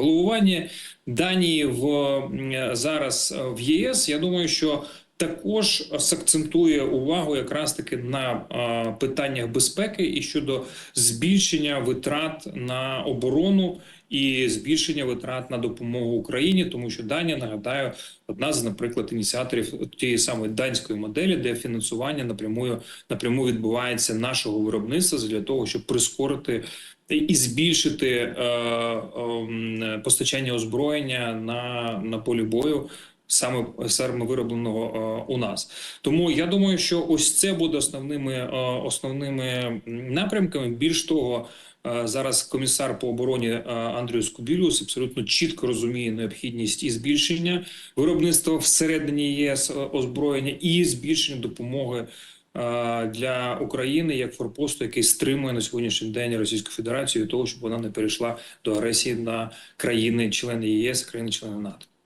Головування Данії в зараз в ЄС. Я думаю, що також сакцентує увагу якраз таки на питаннях безпеки і щодо збільшення витрат на оборону і збільшення витрат на допомогу Україні, тому що Данія нагадаю одна з, наприклад, ініціаторів тієї самої данської моделі, де фінансування напрямую напряму відбувається нашого виробництва для того, щоб прискорити і збільшити е, е, постачання озброєння на, на полі бою. Саме саме виробленого е, у нас, тому я думаю, що ось це буде основними е, основними напрямками. Більш того, е, зараз комісар по обороні Андрій Скубілюс абсолютно чітко розуміє необхідність і збільшення виробництва всередині ЄС озброєння і збільшення допомоги для України як форпосту, який стримує на сьогоднішній день Російську Федерацію, того, щоб вона не перейшла до агресії на країни-члени ЄС, країни-члени НАТО.